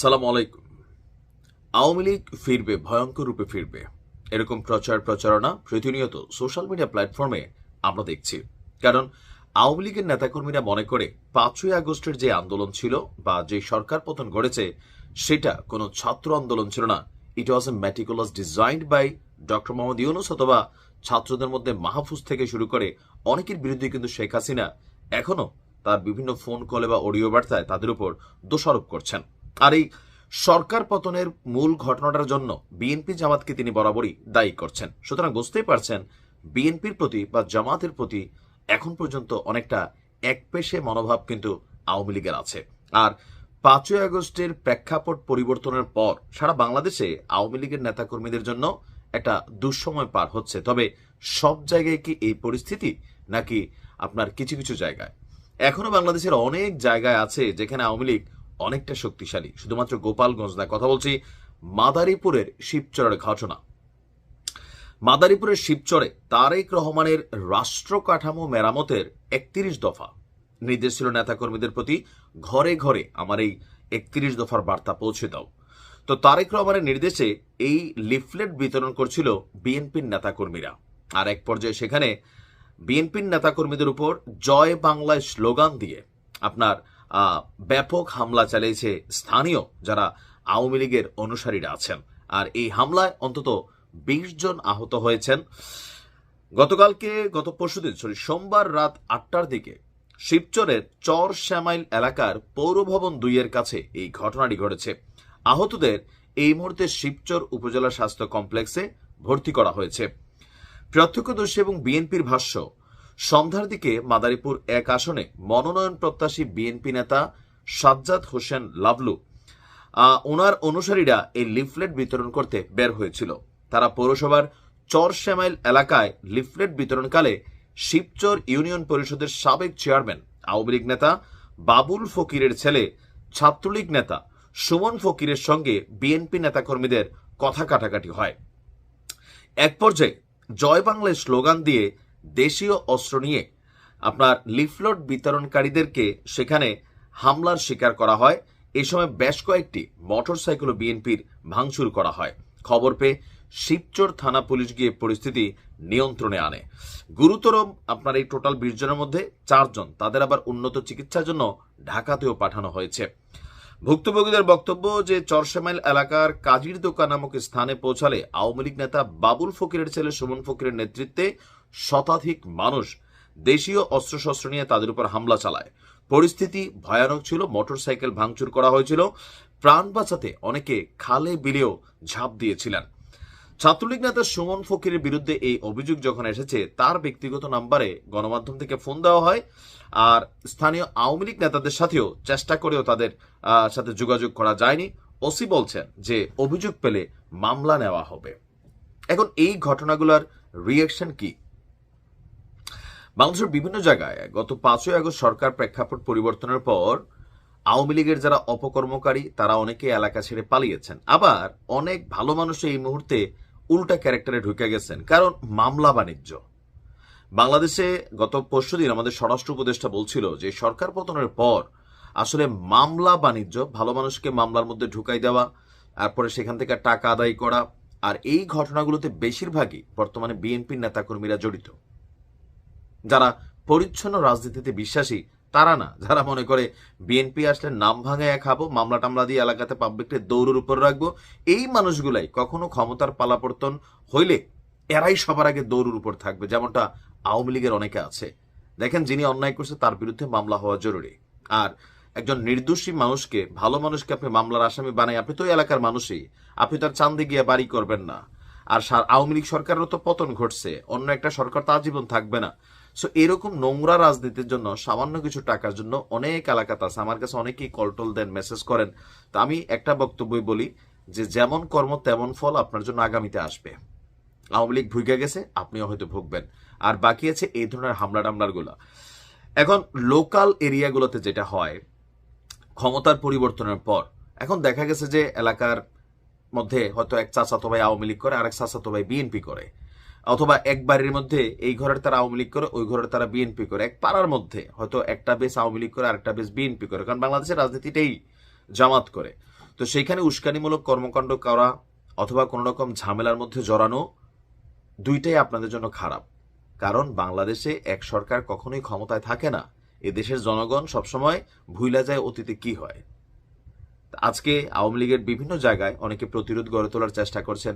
সালাম আলাইকুম। আওয়ামী লীগ ফিরবে, ভয়ঙ্কর রূপে ফিরবে। এরকম প্রচার, প্রচারণা প্রতিনিয়ত সোশ্যাল মিডিয়া প্ল্যাটফর্মে আমরা দেখছি। কারণ আওয়ামী লীগের নেতাকর্মীরা মনে করে পাঁচই আগস্টের যে আন্দোলন ছিল বা যে সরকার পতন গড়েছে সেটা কোনো ছাত্র আন্দোলন ছিল না। It was a meticulous designed by doctor Mohammad Yunus অথবা ছাত্রদের মধ্যে মাহফুজ থেকে শুরু করে অনেকের বিরুদ্ধে কিন্তু শেখ হাসিনা এখনও তার বিভিন্ন ফোন কলে বা অডিও বার্তায় তাদের উপর দোষারোপ করছেন। আর এই সরকার পতনের মূল ঘটনাটার জন্য বিএনপি জামাতকে তিনি বরাবরই দায়ী করছেন। সুতরাং বুঝতেই পারছেন, বিএনপির প্রতি বা জামাতের প্রতি এখন পর্যন্ত অনেকটা একপেশে মনোভাব কিন্তু আওয়ামী লীগের আছে। আর পাঁচই আগস্টের প্রেক্ষাপট পরিবর্তনের পর সারা বাংলাদেশে আওয়ামী লীগের নেতাকর্মীদের জন্য একটা দুঃসময় পার হচ্ছে। তবে সব জায়গায় কি এই পরিস্থিতি, নাকি আপনার কিছু কিছু জায়গায়? এখনও বাংলাদেশের অনেক জায়গায় আছে যেখানে আওয়ামী লীগ অনেকটা শক্তিশালী। শুধুমাত্র গোপালগঞ্জ না কথা বলছি মাদারীপুরের শিবচরের ঘটনা। মাদারীপুরের শিবচরে তারেক রহমানের রাষ্ট্র কাঠামো মেরামতের একত্রিশ দফা। নির্দেশ ছিল নেতাকর্মীদের প্রতি ঘরে ঘরে আমার এই একত্রিশ দফার বার্তা পৌঁছে দাও। তো তারেক রহমানের নির্দেশে এই লিফলেট বিতরণ করছিল বিএনপির নেতাকর্মীরা। আর এক পর্যায়ে সেখানে বিএনপির নেতাকর্মীদের উপর জয় বাংলায় স্লোগান দিয়ে আপনার ব্যাপক হামলা চালিয়েছে স্থানীয় যারা আওয়ামী লীগের অনুসারীরা আছেন। আর এই হামলায় অন্তত বিশ জন আহত হয়েছেন। গতকালকে, গত পরশুদিন সরি, সোমবার রাত আটটার দিকে শিবচরের চর শ্যামাইল এলাকার পৌরভবন দুইয়ের কাছে এই ঘটনাটি ঘটেছে। আহতদের এই মুহূর্তে শিবচর উপজেলা স্বাস্থ্য কমপ্লেক্সে ভর্তি করা হয়েছে। প্রত্যক্ষদর্শী এবং বিএনপির ভাষ্য সন্ধ্যার দিকে মাদারীপুর এক আসনে মনোনয়ন প্রত্যাশী বিএনপি নেতা সাজ্জাদ হোসেন লাভলু ওনার অনুসারীরা এই লিফলেট বিতরণ করতে বের হয়েছিল। তারা পৌরসভার চর শ্যামাইল এলাকায় লিফলেট বিতরণকালে শিবচর ইউনিয়ন পরিষদের সাবেক চেয়ারম্যান, আওয়ামী লীগ নেতা বাবুল ফকিরের ছেলে, ছাত্রলীগ নেতা সুমন ফকিরের সঙ্গে বিএনপি নেতাকর্মীদের কথা কাটাকাটি হয়। এক পর্যায়ে জয় বাংলায় স্লোগান দিয়ে দেশীয় অস্ত্র নিয়ে আপনার লিফলট বিতরণকারীদেরকে সেখানে হামলার শিকার করা হয়। এই সময় বেশ কয়েকটি মোটরসাইকেল বিএনপির ভাঙচুর করা হয়। খবর পেয়ে শিবচর থানা পুলিশ গিয়ে পরিস্থিতি নিয়ন্ত্রণে আনে। গুরুতর আপনার এই টোটাল বিশ জনের মধ্যে চারজন, তাদের আবার উন্নত চিকিৎসার জন্য ঢাকাতেও পাঠানো হয়েছে। ভুক্তভোগীদের বক্তব্য যে চরসেমাইল এলাকার কাজীর দোকান নামক স্থানে পৌঁছালে আওয়ামী লীগ নেতা বাবুল ফকিরের ছেলে সুমন ফকিরের নেতৃত্বে শতাধিক মানুষ দেশীয় অস্ত্রশস্ত্র নিয়ে তাদের উপর হামলা চালায়। পরিস্থিতি ভয়ানক ছিল, মোটরসাইকেল ভাঙচুর করা হয়েছিল। প্রাণ বাঁচাতে অনেকে খালে বিলেও ঝাঁপ দিয়েছিলেন। ছাত্রলীগ নেতা সুমন ফকিরের বিরুদ্ধে এই অভিযোগ যখন এসেছে, তার ব্যক্তিগত নাম্বারে গণমাধ্যম থেকে ফোন দেওয়া হয় আর স্থানীয় আওয়ামী লীগ নেতাদের সাথেও চেষ্টা করেও তাদের সাথে যোগাযোগ করা যায়নি। ওসি বলছেন যে অভিযোগ পেলে মামলা নেওয়া হবে। এখন এই ঘটনাগুলোর রিয়াকশন কি? বাংলাদেশের বিভিন্ন জায়গায় গত পাঁচই আগস্ট সরকার প্রেক্ষাপট পরিবর্তনের পর আওয়ামী লীগের যারা অপকর্মকারী, তারা অনেকে এলাকা ছেড়ে পালিয়েছেন। আবার অনেক ভালো মানুষ এই মুহূর্তে উল্টা ক্যারেক্টারে ঢুকে গেছেন, কারণ মামলা বাণিজ্য। বাংলাদেশে গত পরশুদিন আমাদের স্বরাষ্ট্র উপদেষ্টা বলছিল যে, সরকার পতনের পর আসলে মামলা বাণিজ্য, ভালো মানুষকে মামলার মধ্যে ঢুকাই দেওয়া, তারপরে সেখান থেকে টাকা আদায় করা, আর এই ঘটনাগুলোতে বেশিরভাগই বর্তমানে বিএনপির নেতাকর্মীরা জড়িত। যারা পরিচ্ছন্ন রাজনীতিতে বিশ্বাসী, তারা না, যারা মনে করে বিএনপি আসলে নাম ভাঙায় খাব মামলা টামলা দিয়ে এলাকাতে পাবলিককে দৌড়ের উপর রাখব, এই মানুষগুলাই কখনো ক্ষমতার পালাপর্তন হইলে এরাই সবার আগে দৌড়ের উপর থাকবে, যেমনটা আওয়ামী লীগের অনেকে আছে। দেখেন, যিনি অন্যায় করছে, তার বিরুদ্ধে মামলা হওয়া জরুরি। আর একজন নির্দোষী মানুষকে, ভালো মানুষকে আপনি মামলার আসামি বানাই আপনি তো এলাকার মানুষই, আপনি তার চান্দে গিয়ে বাড়ি করবেন না। আর আওয়ামী লীগ সরকারেরও তো পতন ঘটছে, অন্য একটা সরকার তা জীবন থাকবে না। সো এরকম নোংরা রাজনীতির জন্য, সামান্য কিছু টাকার জন্য অনেক এলাকাতে আছে। আমার কাছে অনেকেই কলটল দেন মেসেজ করেন। তো আমি একটা বক্তব্যই বলি যে, যেমন কর্ম তেমন ফল আপনার জন্য আগামীতে আসবে। আওয়ামী লীগ ভুগে গেছে, আপনিও হয়তো ভুগবেন। আর বাকি আছে এই ধরনের হামলা টামলারগুলা এখন লোকাল এরিয়াগুলোতে যেটা হয়, ক্ষমতার পরিবর্তনের পর, এখন দেখা গেছে যে এলাকার মধ্যে হয়তো এক চাচাতো ভাই আওয়ামী লীগ করে আর এক চাচাতো ভাই বিএনপি করে। অথবা এক বাড়ির মধ্যে এই ঘরের তারা আওয়ামী লীগ করে, ওই ঘরের তারা বিএনপি করে। এক পাড়ার মধ্যে হয়তো একটা বেশ আওয়ামী লীগ করে, আরেকটা বেশ বিএনপি করে, কারণ বাংলাদেশের রাজনীতিটাই জামাত করে। তো সেইখানে উস্কানিমূলক কর্মকাণ্ড করা অথবা কোনো রকম ঝামেলার মধ্যে জড়ানো দুইটাই আপনাদের জন্য খারাপ। কারণ বাংলাদেশে এক সরকার কখনোই ক্ষমতায় থাকে না। এ দেশের জনগণ সবসময় ভুইলা যায় অতীতে কি হয়। আজকে আওয়ামী লীগের বিভিন্ন জায়গায় অনেকে প্রতিরোধ গড়ে তোলার চেষ্টা করছেন।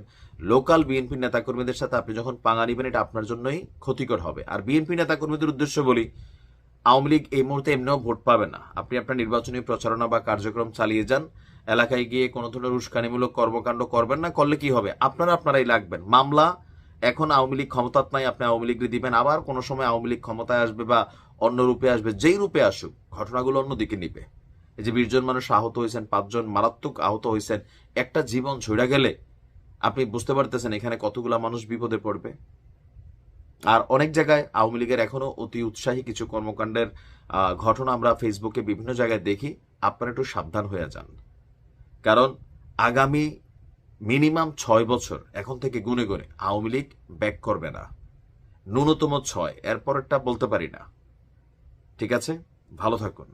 লোকাল বিএনপি নেতাকর্মীদের সাথে আপনি যখন পাঙা নিবেন, এটা আপনার জন্যই ক্ষতিকর হবে। আর বিএনপি নেতাকর্মীদের উদ্দেশ্য বলি, আওয়ামী লীগ এই মুহূর্তে এমনিও ভোট পাবে না। আপনি আপনার নির্বাচনী প্রচারণা বা কার্যক্রম চালিয়ে যান, এলাকায় গিয়ে কোনো ধরনের উস্কানিমূলক কর্মকাণ্ড করবেন না, করলে কি হবে? আপনারা আপনারাই লাগবেন। মামলা, এখন আওয়ামী লীগ ক্ষমতাত নাই, আপনি আওয়ামী লীগকে দিবেন। আবার কোনো সময় আওয়ামী লীগ ক্ষমতায় আসবে বা অন্য রূপে আসবে, যেই রূপে আসুক, ঘটনাগুলো অন্যদিকে নিবে। এই যে বিশ জন মানুষ আহত হয়েছেন, পাঁচজন মারাত্মক আহত হয়েছেন, একটা জীবন ঝইরা গেলে আপনি বুঝতে পারতেছেন এখানে কতগুলা মানুষ বিপদে পড়বে। আর অনেক জায়গায় আওয়ামী লীগের এখনও অতি উৎসাহী কিছু কর্মকাণ্ডের ঘটনা আমরা ফেসবুকে বিভিন্ন জায়গায় দেখি। আপনারা একটু সাবধান হয়ে যান। কারণ আগামী মিনিমাম ছয় বছর এখন থেকে গুনে গুনে আওয়ামী লীগ ব্যাক করবে না। ন্যূনতম ছয় এরপরেরটা বলতে পারি না। ঠিক আছে? ভালো থাকুন।